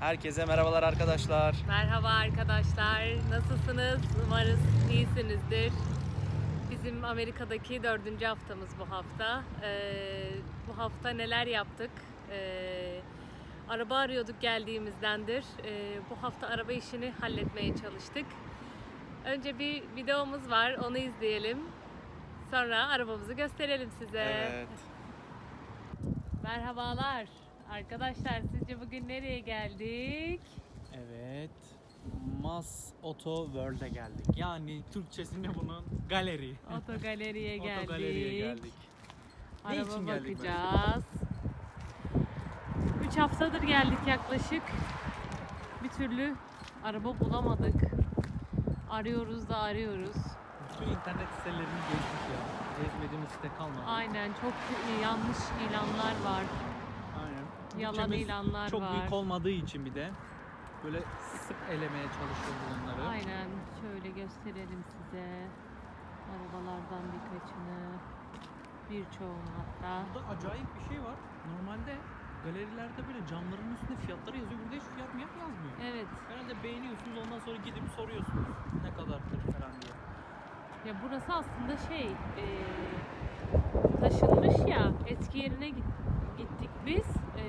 Herkese merhabalar arkadaşlar. Merhaba arkadaşlar, nasılsınız? Umarız iyisinizdir. Bizim Amerika'daki dördüncü haftamız bu hafta. Ee, bu hafta neler yaptık? Ee, araba arıyorduk geldiğimizdendir. Ee, bu hafta araba işini halletmeye çalıştık. Önce bir videomuz var, onu izleyelim. Sonra arabamızı gösterelim size. Evet. Merhabalar. Arkadaşlar sizce bugün nereye geldik? Evet. Mas Auto World'e geldik. Yani Türkçesinde bunun galeri. Otogaleriye geldik. Otogaleriye geldik. Ne Araba için geldik bakacağız. 3 haftadır geldik yaklaşık. Bir türlü araba bulamadık. Arıyoruz da arıyoruz. Bütün internet sitelerini gezdik ya. Gezmediğimiz site kalmadı. Aynen çok yanlış ilanlar var. Yalan Bütçemiz ilanlar çok var. büyük olmadığı için bir de böyle sık elemeye çalışıyoruz bunları. Aynen şöyle gösterelim size. Arabalardan birkaçını. Birçoğunu hatta. Burada acayip bir şey var. Normalde galerilerde böyle camların üstünde fiyatları yazıyor. Burada hiç fiyat mı yazmıyor. Evet. Herhalde beğeniyorsunuz ondan sonra gidip soruyorsunuz ne kadardır falan diye. Ya burası aslında şey e, taşınmış ya eski yerine git- gittik biz. E,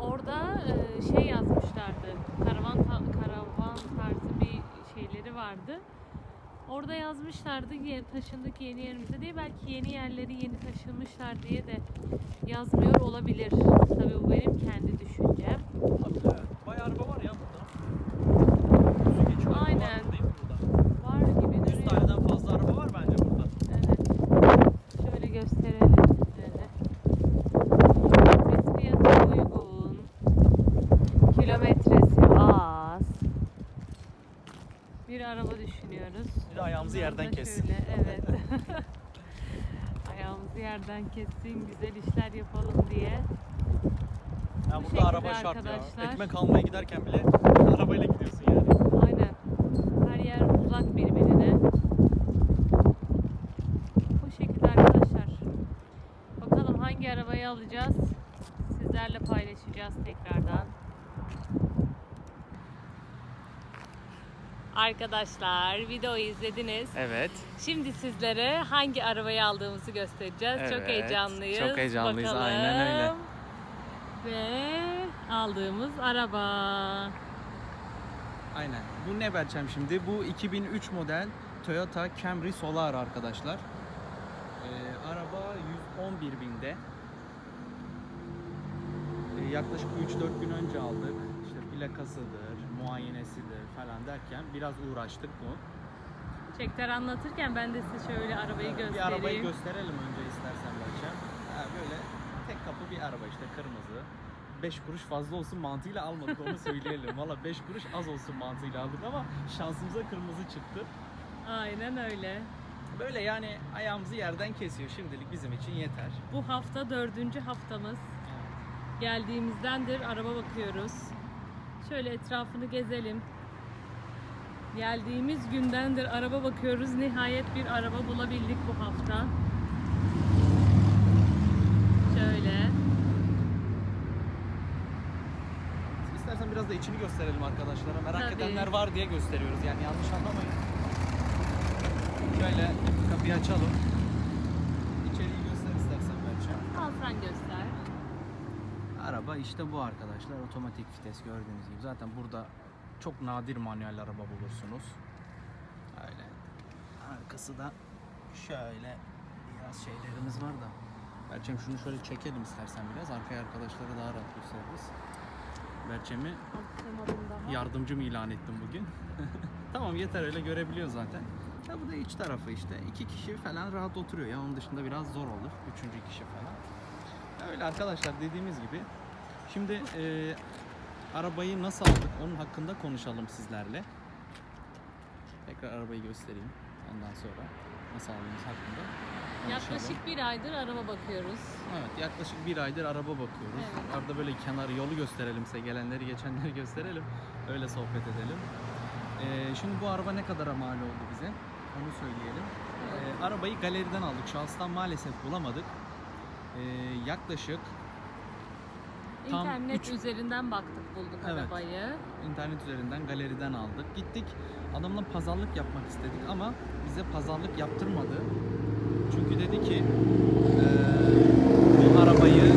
orada e, şey yazmışlardı. Karavan karavan tarzı bir şeyleri vardı. Orada yazmışlardı yeni taşındık yeni yerimize diye belki yeni yerleri yeni taşınmışlar diye de yazmıyor olabilir. Tabii bu benim kendi düşüncem. Tabii. Bayağı araba var ya burada. Su geçiyor araba Aynen. var değil mi burada? Var gibi 100 duruyor. taneden fazla araba var bence burada. Evet. Şöyle gösterelim size. Biz fiyatı uygun. Kilometresi az. Bir araba düşünüyoruz. Bir de ayağımızı yerden kessin. Şöyle, evet. ayağımızı yerden kessin, güzel işler yapalım diye. Ya Bu burada araba şekilde şart arkadaşlar. ya. Ekmek almaya giderken bile arabayla gidiyorsun yani. Aynen. Her yer uzak birbirine. Bu şekilde arkadaşlar. Bakalım hangi arabayı alacağız. Sizlerle paylaşacağız tekrardan. Arkadaşlar videoyu izlediniz. Evet. Şimdi sizlere hangi arabayı aldığımızı göstereceğiz. Çok Evet, heyecanlıyız. çok heyecanlıyız, Bakalım. aynen öyle. Ve aldığımız araba. Aynen. Bu ne Berçem şimdi? Bu 2003 model Toyota Camry Solar arkadaşlar. Ee, araba 111 binde. Ee, yaklaşık 3-4 gün önce aldık. İşte plakasıdır, muayenesidir falan derken biraz uğraştık bu. Çekler anlatırken ben de size şöyle arabayı göstereyim. Bir arabayı gösterelim önce istersen. Ha, böyle tek kapı bir araba işte kırmızı. 5 kuruş fazla olsun mantığıyla almadık onu söyleyelim. Valla 5 kuruş az olsun mantığıyla aldık ama şansımıza kırmızı çıktı. Aynen öyle. Böyle yani ayağımızı yerden kesiyor şimdilik bizim için yeter. Bu hafta dördüncü haftamız. Geldiğimizdendir araba bakıyoruz. Şöyle etrafını gezelim. Geldiğimiz gündendir araba bakıyoruz. Nihayet bir araba bulabildik bu hafta. Şöyle. İstersen biraz da içini gösterelim arkadaşlara. Merak Tabii. edenler var diye gösteriyoruz yani yanlış anlamayın. Şöyle kapıyı açalım. İçeriği göster istersen Berçem. Al sen göster. Araba işte bu arkadaşlar. Otomatik vites gördüğünüz gibi. Zaten burada çok nadir manuel araba bulursunuz. Öyle. Arkası da şöyle biraz şeylerimiz var da. Berçem şunu şöyle çekelim istersen biraz. Arkaya arkadaşlara daha rahat gösteririz. Berçem'i yardımcım ilan ettim bugün. tamam yeter öyle görebiliyor zaten. Ya bu da iç tarafı işte. iki kişi falan rahat oturuyor ya. Onun dışında biraz zor olur. Üçüncü kişi falan. Ya Öyle arkadaşlar dediğimiz gibi. Şimdi e, arabayı nasıl aldık onun hakkında konuşalım sizlerle. Tekrar arabayı göstereyim. Ondan sonra nasıl aldığımız hakkında konuşalım. Yaklaşık bir aydır araba bakıyoruz. Evet yaklaşık bir aydır araba bakıyoruz. Evet. Arada böyle kenarı yolu gösterelim size. Gelenleri geçenleri gösterelim. Öyle sohbet edelim. Ee, şimdi bu araba ne kadara mal oldu bize? Onu söyleyelim. Ee, arabayı galeriden aldık. Şahıstan maalesef bulamadık. Ee, yaklaşık Tam İnternet üç- üzerinden baktık bulduk Evet. arabayı. İnternet üzerinden galeriden aldık. Gittik adamla pazarlık yapmak istedik ama bize pazarlık yaptırmadı. Çünkü dedi ki eee, bu arabayı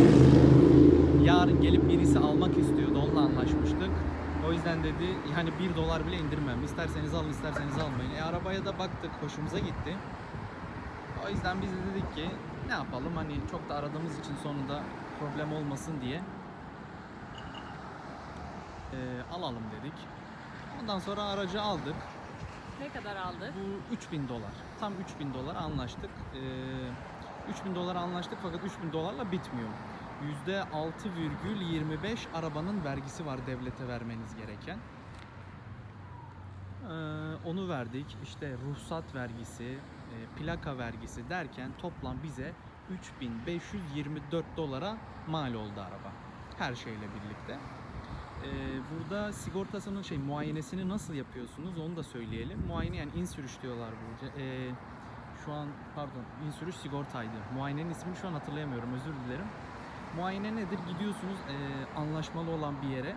yarın gelip birisi almak istiyordu. Onunla anlaşmıştık. O yüzden dedi yani bir dolar bile indirmem. İsterseniz alın isterseniz almayın. E arabaya da baktık hoşumuza gitti. O yüzden biz de dedik ki ne yapalım hani çok da aradığımız için sonunda problem olmasın diye eee, alalım dedik. Ondan sonra aracı aldık. Ne kadar aldık? Bu 3000 dolar. Tam 3000 dolar anlaştık. Ee, 3000 dolar anlaştık fakat 3000 dolarla bitmiyor. %6,25 arabanın vergisi var devlete vermeniz gereken. Ee, onu verdik. İşte ruhsat vergisi, e, plaka vergisi derken toplam bize 3524 dolara mal oldu araba. Her şeyle birlikte. Ee, burada sigortasının şey muayenesini nasıl yapıyorsunuz onu da söyleyelim. Muayene yani insürüş diyorlar burada. Ee, şu an pardon insürüş sigortaydı. Muayenenin ismini şu an hatırlayamıyorum özür dilerim. Muayene nedir? Gidiyorsunuz ee, anlaşmalı olan bir yere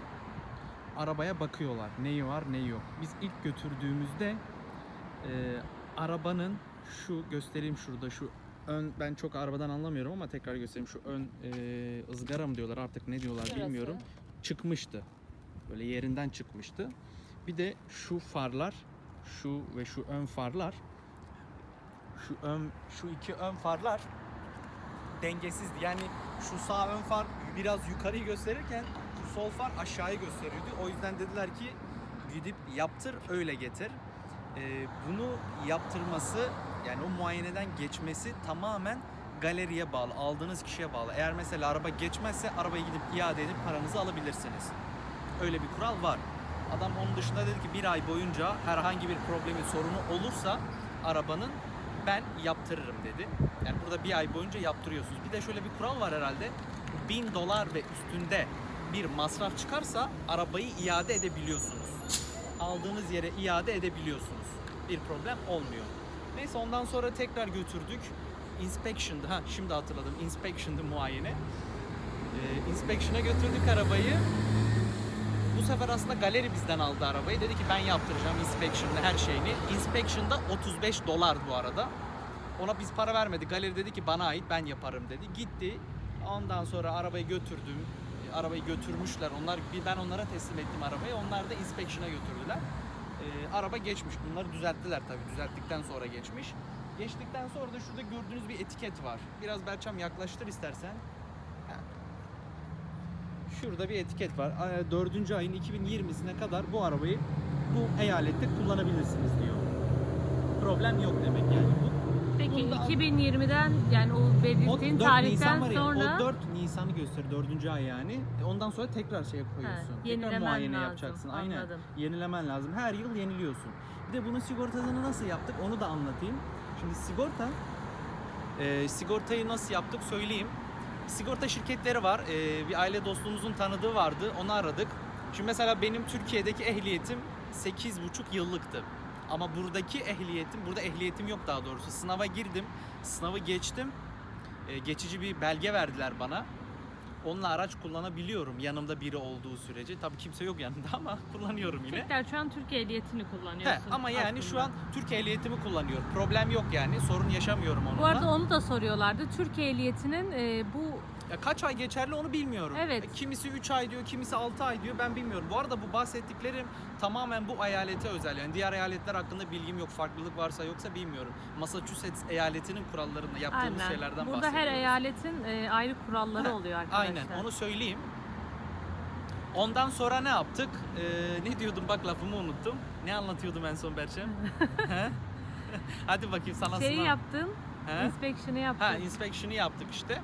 arabaya bakıyorlar. Neyi var neyi yok. Biz ilk götürdüğümüzde ee, arabanın şu göstereyim şurada şu ön ben çok arabadan anlamıyorum ama tekrar göstereyim şu ön ee, ızgara mı diyorlar artık ne diyorlar bilmiyorum çıkmıştı. Böyle yerinden çıkmıştı. Bir de şu farlar, şu ve şu ön farlar, şu ön, şu iki ön farlar dengesizdi. Yani şu sağ ön far biraz yukarıyı gösterirken şu sol far aşağıyı gösteriyordu. O yüzden dediler ki gidip yaptır öyle getir. Ee, bunu yaptırması yani o muayeneden geçmesi tamamen galeriye bağlı, aldığınız kişiye bağlı. Eğer mesela araba geçmezse arabayı gidip iade edip paranızı alabilirsiniz. Öyle bir kural var. Adam onun dışında dedi ki bir ay boyunca herhangi bir problemi, sorunu olursa arabanın ben yaptırırım dedi. Yani burada bir ay boyunca yaptırıyorsunuz. Bir de şöyle bir kural var herhalde. 1000 dolar ve üstünde bir masraf çıkarsa arabayı iade edebiliyorsunuz. Aldığınız yere iade edebiliyorsunuz. Bir problem olmuyor. Neyse ondan sonra tekrar götürdük. Inspection'dı. Ha şimdi hatırladım. Inspection'dı muayene. Ee, inspection'a götürdük arabayı. Bu sefer aslında galeri bizden aldı arabayı. Dedi ki ben yaptıracağım inspection'da her şeyini. Inspection'da 35 dolar bu arada. Ona biz para vermedik. Galeri dedi ki bana ait ben yaparım dedi. Gitti. Ondan sonra arabayı götürdüm. Arabayı götürmüşler. Onlar ben onlara teslim ettim arabayı. Onlar da inspection'a götürdüler. Ee, araba geçmiş. Bunları düzelttiler tabii. Düzelttikten sonra geçmiş. Geçtikten sonra da şurada gördüğünüz bir etiket var. Biraz Berçam yaklaştır istersen. Şurada bir etiket var. Ee, Dördüncü ayın 2020'sine kadar bu arabayı bu eyalette kullanabilirsiniz diyor. Problem yok demek yani bu. Peki Bunda- 2020'den yani o O belirttiğin 4 tarihten Nisan var ya, sonra o 4 Nisan'ı gösteriyor 4. ay yani. E, Ondan sonra tekrar şeye koyuyorsun. tekrar yenilemen muayene lazım, yapacaksın. Aynen. anladım. Yenilemen lazım. Her yıl yeniliyorsun. Bir de bunun sigortasını nasıl yaptık onu da anlatayım. Şimdi sigorta e, sigortayı nasıl yaptık söyleyeyim. Sigorta şirketleri var. E, bir aile dostumuzun tanıdığı vardı. Onu aradık. Şimdi mesela benim Türkiye'deki ehliyetim 8,5 yıllıktı. Ama buradaki ehliyetim, burada ehliyetim yok daha doğrusu. Sınava girdim, sınavı geçtim. E, geçici bir belge verdiler bana. Onunla araç kullanabiliyorum yanımda biri olduğu sürece. Tabii kimse yok yanında ama kullanıyorum yine. tekrar şu an Türkiye ehliyetini He, kullanıyorsun. ama yani şu an Türk ehliyetimi kullanıyorum. Problem yok yani. Sorun yaşamıyorum onunla. Bu arada onu da soruyorlardı. Türkiye ehliyetinin e, bu Ya kaç ay geçerli onu bilmiyorum. Evet. Kimisi 3 ay diyor, kimisi 6 ay diyor ben bilmiyorum. Bu arada bu bahsettiklerim tamamen bu eyalete özel. Yani diğer eyaletler hakkında bilgim yok. Farklılık varsa yoksa bilmiyorum. Massachusetts eyaletinin kurallarında yaptığımız aynen. şeylerden Burada bahsediyoruz. her eyaletin e, ayrı kuralları Heh, oluyor arkadaşlar. Aynen onu söyleyeyim. Ondan sonra ne yaptık? Ee, ne diyordum bak lafımı unuttum. Ne anlatıyordum en son Berçem? He? Hadi bakayım sana Şeyi sınav. yaptın, He? inspection'ı yaptın. Ha inspection'ı yaptık işte.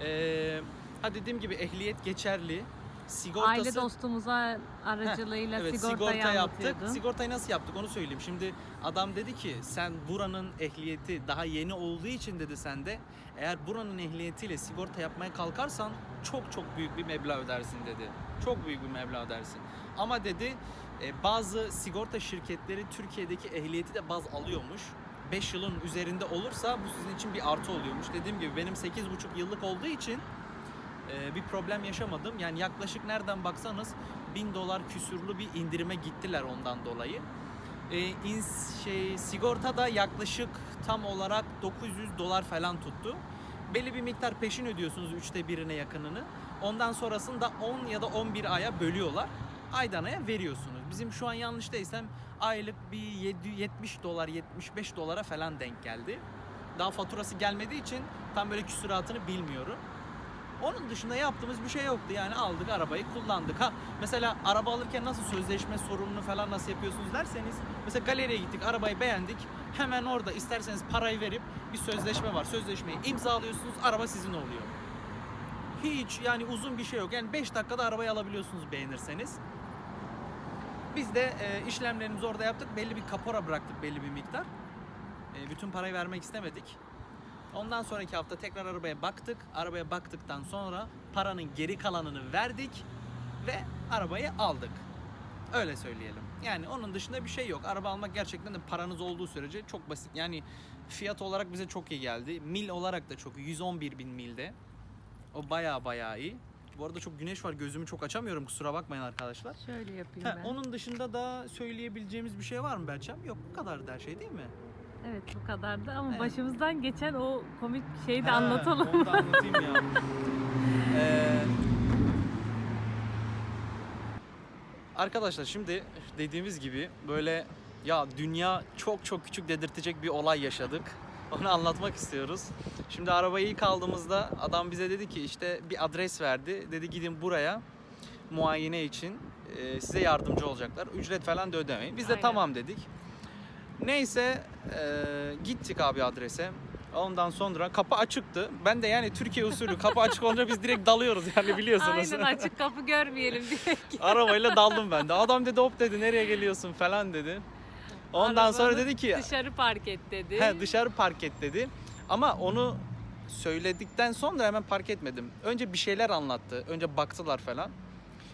Ee, ha dediğim gibi ehliyet geçerli. Sigortası Aile dostumuza aracılığıyla evet, sigortayı sigorta yaptık. Sigortayı nasıl yaptık onu söyleyeyim. Şimdi adam dedi ki sen buranın ehliyeti daha yeni olduğu için dedi sende eğer buranın ehliyetiyle sigorta yapmaya kalkarsan çok çok büyük bir meblağ ödersin dedi. Çok büyük bir meblağ ödersin. Ama dedi e, bazı sigorta şirketleri Türkiye'deki ehliyeti de baz alıyormuş. 5 yılın üzerinde olursa bu sizin için bir artı oluyormuş. Dediğim gibi benim 8,5 yıllık olduğu için e, bir problem yaşamadım. Yani yaklaşık nereden baksanız 1000 dolar küsurlu bir indirime gittiler ondan dolayı. E, ins- şey sigorta da yaklaşık tam olarak 900 dolar falan tuttu. Belli bir miktar peşin ödüyorsunuz üçte birine yakınını. Ondan sonrasını da 10 ya da 11 aya bölüyorlar. Aydan aya veriyorsunuz. Bizim şu an yanlış değilsem aylık bir 7 70 dolar 75 dolara falan denk geldi. Daha faturası gelmediği için tam böyle küsuratını bilmiyorum. Onun dışında yaptığımız bir şey yoktu. Yani aldık arabayı kullandık. Ha mesela araba alırken nasıl sözleşme sorununu falan nasıl yapıyorsunuz derseniz mesela galeriye gittik arabayı beğendik. Hemen orada isterseniz parayı verip bir sözleşme var. Sözleşmeyi imzalıyorsunuz araba sizin oluyor. Hiç yani uzun bir şey yok. Yani 5 dakikada arabayı alabiliyorsunuz beğenirseniz. Biz de e, işlemlerimizi orada yaptık. Belli bir kapora bıraktık belli bir miktar. E, bütün parayı vermek istemedik. Ondan sonraki hafta tekrar arabaya baktık. Arabaya baktıktan sonra paranın geri kalanını verdik ve arabayı aldık. Öyle söyleyelim. Yani onun dışında bir şey yok. Araba almak gerçekten de paranız olduğu sürece çok basit. Yani fiyat olarak bize çok iyi geldi. Mil olarak da çok iyi. 111 bin milde. O baya baya iyi. Bu arada çok güneş var. Gözümü çok açamıyorum. Kusura bakmayın arkadaşlar. Şöyle yapayım Ha, ben. onun dışında da söyleyebileceğimiz bir şey var mı Berçem? Yok bu kadar her şey değil mi? Evet bu kadardı ama Evet. başımızdan geçen o komik şeyi de Ha, anlatalım. Onu da anlatayım ya. Ee, arkadaşlar şimdi dediğimiz gibi böyle ya dünya çok çok küçük dedirtecek bir olay yaşadık. Onu anlatmak istiyoruz. Şimdi arabayı ilk aldığımızda adam bize dedi ki işte bir adres verdi. Dedi gidin buraya muayene için e, size yardımcı olacaklar. Ücret falan da ödemeyin. Biz de Aynen. tamam dedik. Neyse e, gittik abi adrese. Ondan sonra kapı açıktı. Ben de yani Türkiye usulü kapı açık olunca biz direkt dalıyoruz yani biliyorsunuz. Aynen açık kapı görmeyelim diye. Arabayla daldım ben de. Adam dedi hop dedi nereye geliyorsun falan dedi. Ondan sonra dedi ki Dışarı park et dedi. he, dışarı park et dedi. Ama onu söyledikten sonra hemen park etmedim. Önce bir şeyler anlattı. Önce baktılar falan.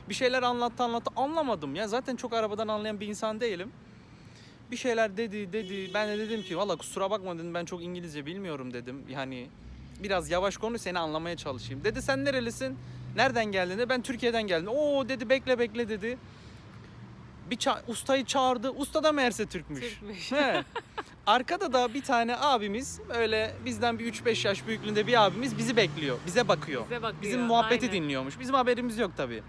Bir şeyler anlattı anlattı anlamadım ya. Zaten çok arabadan anlayan bir insan değilim. Bir şeyler dedi dedi. Ben de dedim ki valla kusura bakma dedim ben çok İngilizce bilmiyorum dedim. Yani biraz yavaş konuş seni anlamaya çalışayım. Dedi sen nerelisin? Nereden geldin? Ben Türkiye'den geldim. Oo dedi bekle bekle dedi. Bir ça- ustayı çağırdı. Usta da meğerse Türkmüş. Türkmüş. He. Arkada da bir tane abimiz öyle bizden bir 3-5 yaş büyüklüğünde bir abimiz bizi bekliyor. Bize bakıyor. Bize bakıyor. Bizim muhabbeti aynen. dinliyormuş. Bizim haberimiz yok tabii.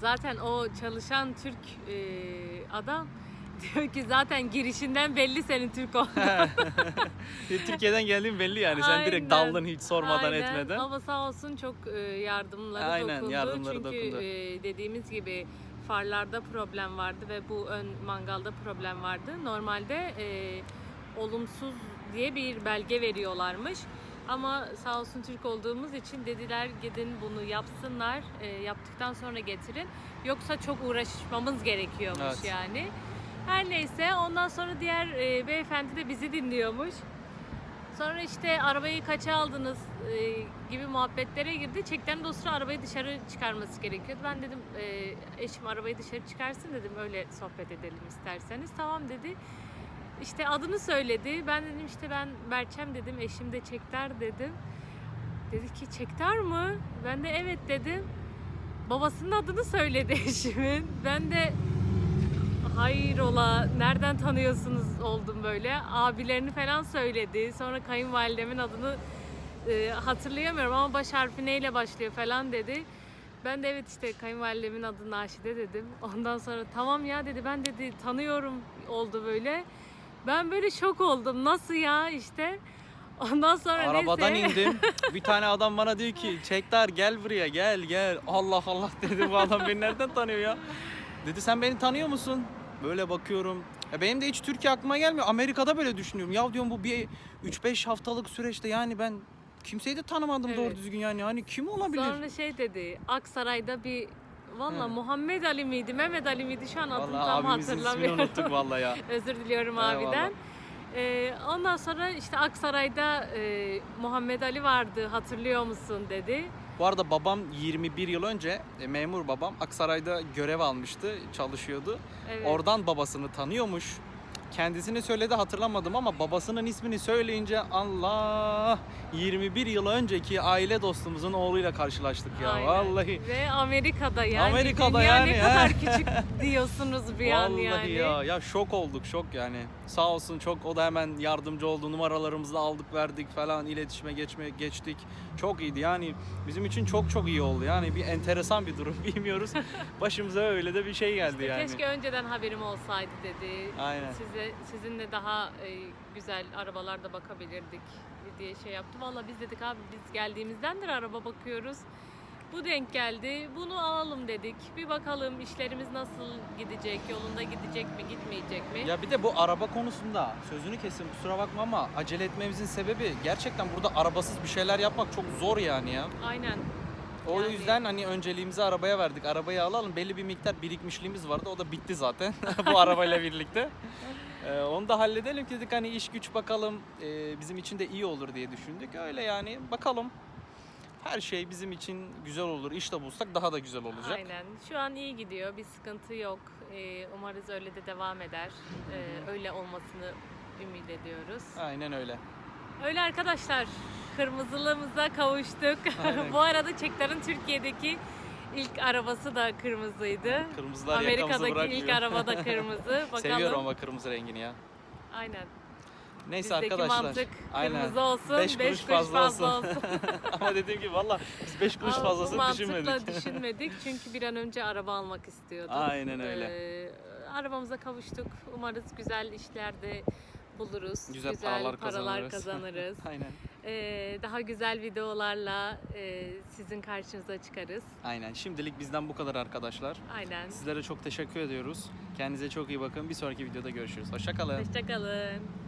Zaten o çalışan Türk e, adam diyor ki zaten girişinden belli senin Türk olduğun. Türkiye'den geldiğim belli yani. Sen direkt Aynen. daldın hiç sormadan Aynen. etmeden. Ama sağ olsun çok e, yardımları Aynen, dokundu. yardımları Çünkü dokundu. e, dediğimiz gibi farlarda problem vardı ve bu ön mangalda problem vardı. Normalde e, olumsuz diye bir belge veriyorlarmış. Ama sağ olsun Türk olduğumuz için dediler gidin bunu yapsınlar. E, yaptıktan sonra getirin. Yoksa çok uğraşmamız gerekiyormuş Evet. yani. Her neyse ondan sonra diğer e, beyefendi de bizi dinliyormuş. Sonra işte arabayı kaça aldınız e, gibi muhabbetlere girdi. Çekten de o sıra arabayı dışarı çıkarması gerekiyordu. Ben dedim e, eşim arabayı dışarı çıkarsın dedim öyle sohbet edelim isterseniz. Tamam dedi. İşte adını söyledi. Ben dedim işte ben Berçem dedim. Eşim de Çektar dedim. Dedi ki Çektar mı? Ben de evet dedim. Babasının adını söyledi eşimin. Ben de hayrola nereden tanıyorsunuz oldum böyle. Abilerini falan söyledi. Sonra kayınvalidemin adını e, hatırlayamıyorum ama baş harfi neyle başlıyor falan dedi. Ben de evet işte kayınvalidemin adı Naşide dedim. Ondan sonra tamam ya dedi ben dedi tanıyorum oldu böyle. Ben böyle şok oldum. Nasıl ya işte. Ondan sonra Arabadan neyse. indim. Bir tane adam bana diyor ki Çektar gel buraya gel gel. Allah Allah dedi bu adam beni nereden tanıyor ya? Dedi sen beni tanıyor musun? Böyle bakıyorum. Ya benim de hiç Türkiye aklıma gelmiyor. Amerika'da böyle düşünüyorum. Ya diyorum bu bir 3-5 haftalık süreçte yani ben kimseyi de tanımadım Evet. doğru düzgün yani. Hani kim olabilir? Sonra şey dedi. Aksaray'da bir Valla. Muhammed Ali miydi, Mehmet Ali miydi şu an adını Vallahi tam abimizin ismini hatırlamıyorum. unuttuk vallahi ya. Özür diliyorum Eyvallah. abiden. Ee, ondan sonra işte Aksaray'da e, Muhammed Ali vardı hatırlıyor musun dedi. Bu arada babam 21 yıl önce e, memur babam Aksaray'da görev almıştı, çalışıyordu. Evet. Oradan babasını tanıyormuş. Kendisini söyledi hatırlamadım ama babasının ismini söyleyince Allah 21 yıl önceki aile dostumuzun oğluyla karşılaştık ya Aynen. vallahi. Ve Amerika'da yani. Amerika'da dünya yani, ne kadar küçük diyorsunuz bir an Vallahi yani. ya ya şok olduk şok yani. Sağ olsun çok o da hemen yardımcı oldu. Numaralarımızı aldık verdik falan iletişime geçme geçtik. Çok iyiydi yani bizim için çok çok iyi oldu. Yani bir enteresan bir durum bilmiyoruz. Başımıza öyle de bir şey geldi yani. Keşke önceden haberim olsaydı dedi. Aynen. Size sizinle daha e, güzel arabalarda bakabilirdik diye şey yaptı. Valla biz dedik abi biz geldiğimizdendir araba bakıyoruz. Bu denk geldi. Bunu alalım dedik. Bir bakalım işlerimiz nasıl gidecek, yolunda gidecek mi, gitmeyecek mi? Ya bir de bu araba konusunda sözünü kesin kusura bakma ama acele etmemizin sebebi gerçekten burada arabasız bir şeyler yapmak çok zor yani ya. Aynen. O Yani- yüzden hani önceliğimizi arabaya verdik. Arabayı alalım. Belli bir miktar birikmişliğimiz vardı. O da bitti zaten bu arabayla birlikte. Ee, onu da halledelim dedik hani iş güç bakalım Ee, bizim için de iyi olur diye düşündük. Öyle yani bakalım. Her şey bizim için güzel olur. İş de bulsak daha da güzel olacak. Aynen. Şu an iyi gidiyor. Bir sıkıntı yok. Ee, umarız öyle de devam eder. Ee, öyle olmasını ümit ediyoruz. Aynen öyle. Öyle arkadaşlar. Kırmızılığımıza kavuştuk. Bu arada Çektar'ın Türkiye'deki ilk arabası da kırmızıydı. Kırmızılar Amerika'daki ilk araba da kırmızı. Bakalım. Seviyorum ama kırmızı rengini ya. Aynen. Neyse Bizdeki arkadaşlar. mantık Aynen. kırmızı olsun, Beş 5 kuruş kuruş, fazla fazla, olsun. ama dediğim gibi valla biz 5 kuruş Ama fazlasını mantıkla düşünmedik. düşünmedik çünkü bir an önce araba almak istiyorduk. Aynen öyle. Ee, arabamıza kavuştuk. Umarız güzel işlerde buluruz. Güzel paralar kazanırız. kazanırız. Aynen. Ee, daha güzel videolarla e, sizin karşınıza çıkarız. Aynen. Şimdilik bizden bu kadar arkadaşlar. Aynen. Sizlere çok teşekkür ediyoruz. Kendinize çok iyi bakın. Bir sonraki videoda görüşürüz. Hoşçakalın. Hoşçakalın.